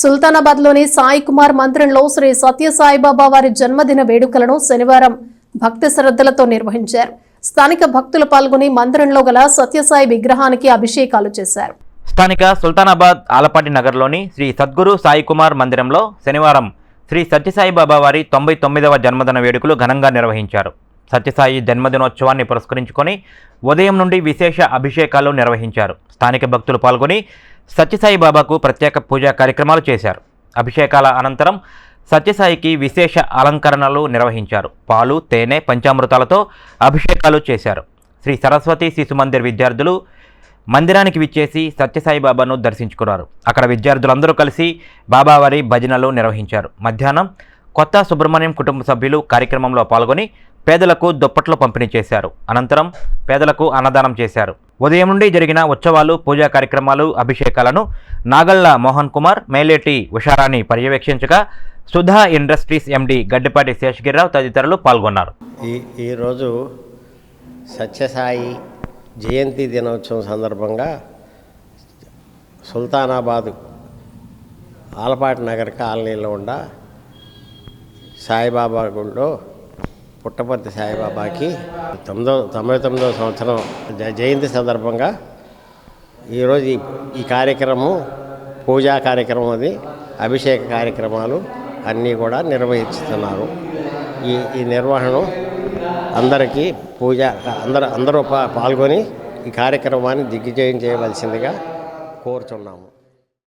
సుల్తానాబాద్లోని సాయి కుమార్ మందిరంలో శ్రీ సత్యసాయిబాబా వారి జన్మదిన వేడుకలను శనివారం భక్తి శ్రద్ధలతో నిర్వహించారు. స్థానిక భక్తులు పాల్గొని మందిరంలో గల సత్యసాయి విగ్రహానికి అభిషేకాలు చేశారు. స్థానిక సుల్తానాబాద్ ఆలపాటి నగర్లోని శ్రీ సద్గురు సాయి కుమార్ మందిరంలో శనివారం శ్రీ సత్యసాయిబాబా వారి తొంభై తొమ్మిదవ జన్మదిన వేడుకలు ఘనంగా నిర్వహించారు. సత్యసాయి జన్మదినోత్సవాన్ని పురస్కరించుకొని ఉదయం నుండి విశేష అభిషేకాలు నిర్వహించారు. స్థానిక భక్తులు పాల్గొని సత్యసాయి బాబాకు ప్రత్యేక పూజా కార్యక్రమాలు చేశారు. అభిషేకాల అనంతరం సత్యసాయికి విశేష అలంకరణలు నిర్వహించారు. పాలు తేనె పంచామృతాలతో అభిషేకాలు చేశారు. శ్రీ సరస్వతి శిశు మందిర్ విద్యార్థులు మందిరానికి విచ్చేసి సత్యసాయి బాబాను దర్శించుకున్నారు. అక్కడ విద్యార్థులందరూ కలిసి బాబావారి భజనలు నిర్వహించారు. మధ్యాహ్నం కొత్త సుబ్రహ్మణ్యం కుటుంబ సభ్యులు కార్యక్రమంలో పాల్గొని పేదలకు దుప్పట్లు పంపిణీ చేశారు. అనంతరం పేదలకు అన్నదానం చేశారు. ఉదయం నుండి జరిగిన ఉత్సవాలు పూజా కార్యక్రమాలు అభిషేకాలను నాగళ్ళ మోహన్ కుమార్ మేలేటి ఉషారాణి పర్యవేక్షించగా సుధా ఇండస్ట్రీస్ ఎండి గడ్డిపాటి శేషగిరిరావు తదితరులు పాల్గొన్నారు. ఈ ఈరోజు సత్యసాయి జయంతి దినోత్సవం సందర్భంగా సుల్తానాబాద్ ఆలపాటి నగర్ కాలనీలో ఉన్న సాయిబాబా గుడిలో పుట్టపర్తి సాయిబాబాకి తొమ్మిదో తొంభై తొమ్మిదో సంవత్సరం జ- జయంతి సందర్భంగా ఈరోజు ఈ కార్యక్రమం పూజా కార్యక్రమం అది అభిషేక కార్యక్రమాలు అన్నీ కూడా నిర్వహిస్తున్నారు. ఈ ఈ నిర్వహణ అందరికీ పూజ అందరూ అందరూ పాల్గొని ఈ కార్యక్రమాన్ని దిగ్విజయం చేయవలసిందిగా కోరుతున్నాము